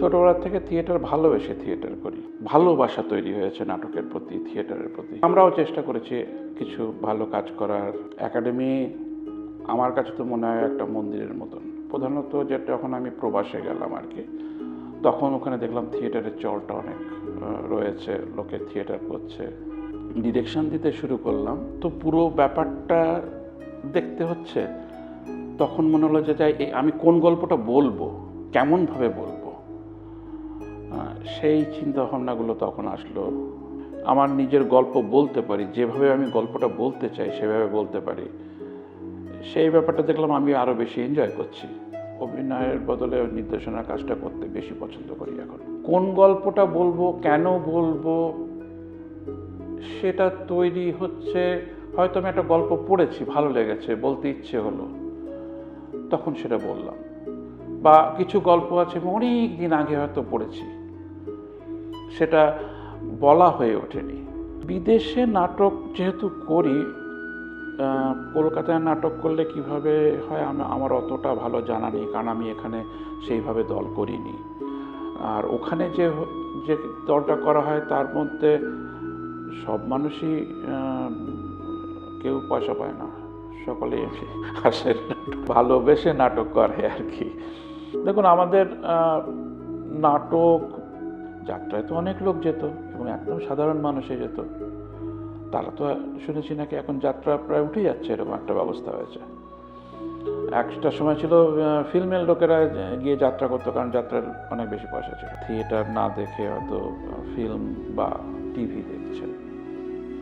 ছোটবেলা থেকে থিয়েটার ভালোবেসে থিয়েটার করি। ভালোবাসা তৈরি হয়েছে নাটকের প্রতি, থিয়েটারের প্রতি। আমরাও চেষ্টা করেছি কিছু ভালো কাজ করার। একাডেমি আমার কাছে তো মনে হয় একটা মন্দিরের মতন। প্রধানত যে যখন আমি প্রবাসে গেলাম আর কি, তখন ওখানে দেখলাম থিয়েটারের চলটা অনেক রয়েছে, লোকে থিয়েটার করছে। ডিরেকশন দিতে শুরু করলাম, তো পুরো ব্যাপারটা দেখতে হচ্ছে। তখন মনে হলো যে, যাই আমি কোন গল্পটা বলব? কেমনভাবে বলব? সেই চিন্তা ভাবনাগুলো তখন আসলো। আমার নিজের গল্প বলতে পারি, যেভাবে আমি গল্পটা বলতে চাই সেভাবে বলতে পারি। সেই ব্যাপারটা দেখলাম আমি আরও বেশি এনজয় করছি। অভিনয়ের বদলে নির্দেশনার কাজটা করতে বেশি পছন্দ করি এখন। কোন গল্পটা বলব, কেন বলব, সেটা তৈরি হচ্ছে, হয়তো আমি একটা গল্প পড়েছি, ভালো লেগেছে, বলতে ইচ্ছে হলো। তখন সেটা বললাম। বা কিছু গল্প আছে আমি অনেক দিন আগে হয়তো পড়েছি। সেটা বলা হয়ে ওঠেনি। বিদেশে নাটক যেহেতু করি কলকাতায় নাটক করলে কীভাবে হয় আমি- আমার অতটা ভালো জানা নেই, কারণ আমি এখানে সেইভাবে দল করিনি। আর ওখানে যে যে দলটা করা হয় তার মধ্যে সব মানুষই কেউ পয়সা পায় না। সকলেই আসে ভালোবেসে নাটক করে আর কি। দেখুন, আমাদের নাটক, যাত্রায় তো অনেক লোক যেত এবং একদম সাধারণ মানুষে যেত। তারা তো শুনেছি নাকি এখন যাত্রা প্রায় উঠে যাচ্ছে, এরকম একটা ব্যবস্থা হয়েছে। একটা সময় ছিল ফিল্মের লোকেরা গিয়ে যাত্রা করতো, কারণ যাত্রার অনেক বেশি পয়সা ছিল। থিয়েটার না দেখে হয়তো ফিল্ম বা টিভি দেখছেন